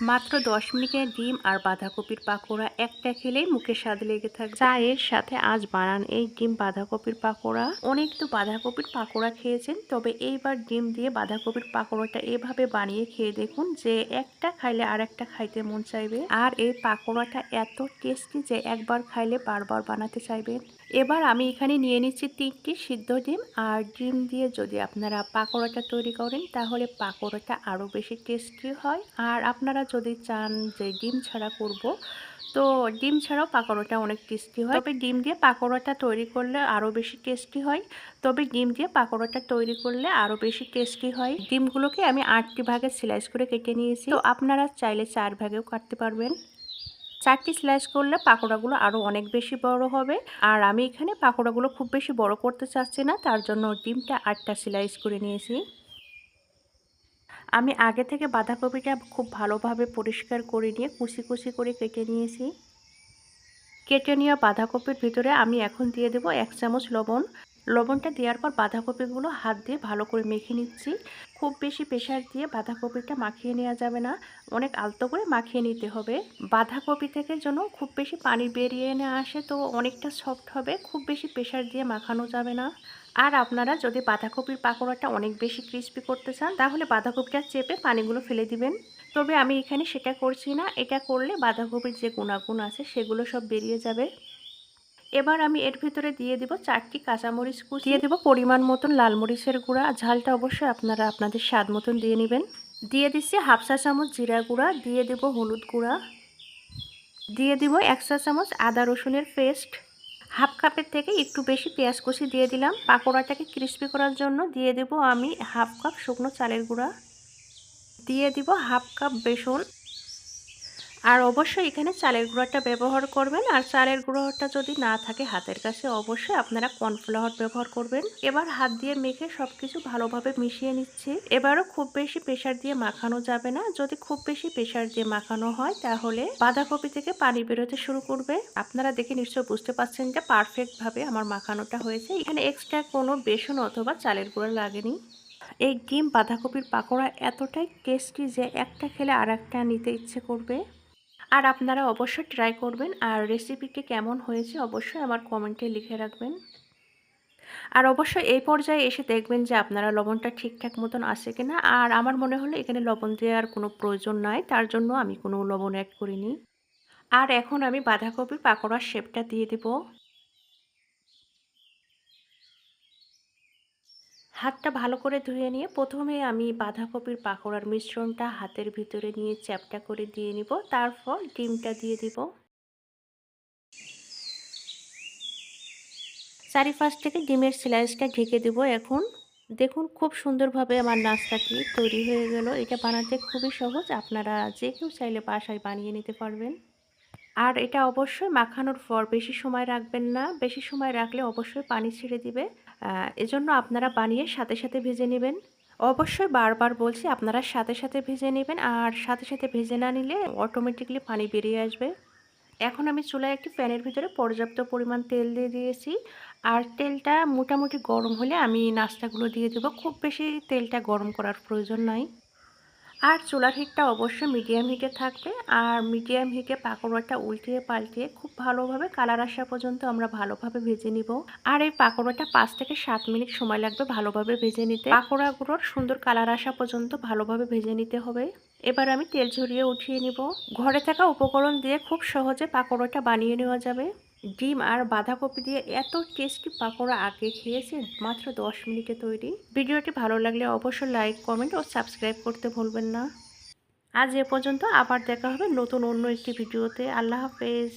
মাত্র দশ মিনিটে ডিম আর বাঁধাকপির পাকোড়া একটা খেলেই মুখে স্বাদ লেগে থাকে চায়ের সাথে আজ বানান এই ডিম বাঁধাকপির পাকোড়া। অনেক তো বাঁধাকপির পাকোড়া খেয়েছেন তবে এইবার ডিম দিয়ে বাঁধাকপির পাকোড়াটা এভাবে বানিয়ে খেয়ে দেখুন যে একটা খাইলে আর একটা খাইতে মন চাইবে। আর এই পাকোড়াটা এত টেস্টি যে একবার খাইলে বারবার বানাতে চাইবেন। এবার আমি এখানে নিয়ে নিচ্ছি তিনটি সিদ্ধ ডিম। আর ডিম দিয়ে যদি আপনারা পাকোড়াটা তৈরি করেন, তাহলে পাকোড়াটা আরও বেশি টেস্টি হয়। আর আপনারা যদি চান যে ডিম ছাড়া করব, তো ডিম ছাড়াও পাকোড়াটা অনেক টেস্টি হয়। তবে ডিম দিয়ে পাকোড়াটা তৈরি করলে আরও বেশি টেস্টি হয়। তবে ডিম দিয়ে পাকোড়াটা তৈরি করলে আরও বেশি টেস্টি হয়। ডিমগুলোকে আমি আটটি ভাগে স্লাইস করে কেটে নিয়েছি। তো আপনারা চাইলে চার ভাগেও কাটতে পারবেন। চারটি স্লাইস করলে পাকোড়াগুলো আরও অনেক বেশি বড় হবে। আর আমি এখানে পাকোড়াগুলো খুব বেশি বড় করতে চাচ্ছি না, তার জন্য ডিমটা আটটা স্লাইস করে নিয়েছি। আমি আগে থেকে বাঁধাকপিটা খুব ভালোভাবে পরিষ্কার করে নিয়ে কুচি কুচি করে কেটে নিয়েছি। কেটে নেওয়া বাঁধাকপির ভিতরে আমি এখন দিয়ে দেব এক চামচ লবণ। লবণটা দেওয়ার পর বাঁধাকপিগুলো হাত দিয়ে ভালো করে মেখে নিচ্ছি। খুব বেশি প্রেশার দিয়ে বাঁধাকপিটা মাখিয়ে নেওয়া যাবে না। অনেক আলতো করে মাখিয়ে নিতে হবে। বাঁধাকপি থেকে যেন খুব বেশি পানি বেরিয়ে না আসে, তো অনেকটা সফট হবে। খুব বেশি প্রেশার দিয়ে মাখানো যাবে না। আর আপনারা যদি বাঁধাকপির পাকোড়াটা অনেক বেশি ক্রিস্পি করতে চান, তাহলে বাঁধাকপিটা চেপে পানিগুলো ফেলে দিবেন। তবে আমি এখানে সেটা করছি না। এটা করলে বাঁধাকপির যে গুণাগুণ আছে, সেগুলো সব বেরিয়ে যাবে। এবার আমি এর ভিতরে দিয়ে দিব চারটি কাঁচামরিচ কুচি। দিয়ে দেবো পরিমাণ মতন লাল মরিচের গুঁড়া। ঝালটা অবশ্যই আপনারা আপনাদের স্বাদ মতন দিয়ে নেবেন। দিয়ে দিচ্ছি হাফ চা চামচ জিরা গুঁড়া, দিয়ে দেব হলুদ গুঁড়া। দিয়ে দিব এক চা চামচ আদা রসুনের পেস্ট। হাফ কাপের থেকে একটু বেশি পেঁয়াজ কুচি দিয়ে দিলাম। পাকোড়াটাকে ক্রিস্পি করার জন্য দিয়ে দেব আমি হাফ কাপ শুকনো চালের গুঁড়া। দিয়ে দিব হাফ কাপ বেসন। আর অবশ্যই এখানে চালের গুঁড়োটা ব্যবহার করবেন। আর চালের গুঁড়োটা যদি না থাকে, হাতের কাছে অবশ্যই আপনারা কর্নফ্লাওয়ার ব্যবহার করবেন। এবার হাত দিয়ে মেখে সব কিছু ভালোভাবে মিশিয়ে নিচ্ছি। এবারও খুব বেশি প্রেশার দিয়ে মাখানো যাবে না। যদি খুব বেশি প্রেশার দিয়ে মাখানো হয়, তাহলে বাঁধাকপি থেকে পানি বেরোতে শুরু করবে। আপনারা দেখে নিশ্চয় বুঝতে পারছেন যে পারফেক্টভাবে আমার মাখানোটা হয়েছে। এখানে এক্সট্রা কোনো বেসন অথবা চালের গুঁড়ো লাগেনি। এই ডিম বাঁধাকপির পাকোড়া এতটাই টেস্টি যে একটা খেলে আর একটা নিতে ইচ্ছে করবে। আর আপনারা অবশ্যই ট্রাই করবেন আর রেসিপিটি কেমন হয়েছে অবশ্যই আমার কমেন্টে লিখে রাখবেন। আর অবশ্যই এই পর্যায়ে এসে দেখবেন যে আপনারা লবণটা ঠিকঠাক মতন আসে কিনা। আর আমার মনে হলো এখানে লবণ দেওয়ার কোনো প্রয়োজন নাই, তার জন্য আমি কোনো লবণ অ্যাড করিনি। আর এখন আমি বাঁধাকপি পাকোড়ার শেপটা দিয়ে দেবো। হাতটা ভালো করে ধুয়ে নিয়ে প্রথমে আমি বাঁধাকপির পাকোড়ার মিশ্রণটা হাতের ভিতরে নিয়ে চ্যাপটা করে দিয়ে নিব। তারপর ডিমটা দিয়ে দিব। চারিপাশ থেকে ডিমের স্লাইসটা ঢেকে দেব এখন। দেখুন খুব সুন্দরভাবে আমার নাস্তাটি তৈরি হয়ে গেল। এটা বানাতে খুবই সহজ। আপনারা যে কেউ চাইলে বাসায় বানিয়ে নিতে পারবেন। আর এটা অবশ্যই মাখানোর পর বেশি সময় রাখবেন না। বেশি সময় রাখলে অবশ্যই পানি ছেড়ে দিবে। এজন্য আপনারা বানিয়ে সাথে সাথে ভেজে নেবেন। অবশ্যই বারবার বলছি, আপনারা সাথে সাথে ভেজে নেবেন আর সাথে সাথে ভেজে না নিলে অটোমেটিকলি পানি বেরিয়ে আসবে। এখন আমি চুলায় একটি প্যানের ভিতরে পর্যাপ্ত পরিমাণ তেল দিয়ে দিয়েছি। আর তেলটা মোটামুটি গরম হলে আমি নাস্তাগুলো দিয়ে দেবো। খুব বেশি তেলটা গরম করার প্রয়োজন নয় আর চুলার হিটটা অবশ্যই মিডিয়াম হিটে থাকবে। আর মিডিয়াম হিটে পাকোড়াটা উল্টিয়ে পাল্টিয়ে খুব ভালোভাবে কালার আসা পর্যন্ত আমরা ভালোভাবে ভেজে নিব। আর এই পাকোড়াটা পাঁচ থেকে সাত মিনিট সময় লাগবে ভালোভাবে ভেজে নিতে। পাকোড়াগুলোর সুন্দর কালার আসা পর্যন্ত ভালোভাবে ভেজে নিতে হবে। এবার আমি তেল ঝরিয়ে উঠিয়ে নিব। ঘরে থাকা উপকরণ দিয়ে খুব সহজে পাকোড়াটা বানিয়ে নেওয়া যাবে। ডিম আর বাঁধাকপি দিয়ে এত টেস্টি পাকোড়া আগে খেয়েছেন? মাত্র দশ মিনিটে তৈরি। ভিডিওটি ভালো লাগলে অবশ্যই লাইক, কমেন্ট ও সাবস্ক্রাইব করতে ভুলবেন না। আজ এ পর্যন্ত আবার দেখা হবে নতুন অন্য একটি ভিডিওতে। আল্লাহ হাফেজ।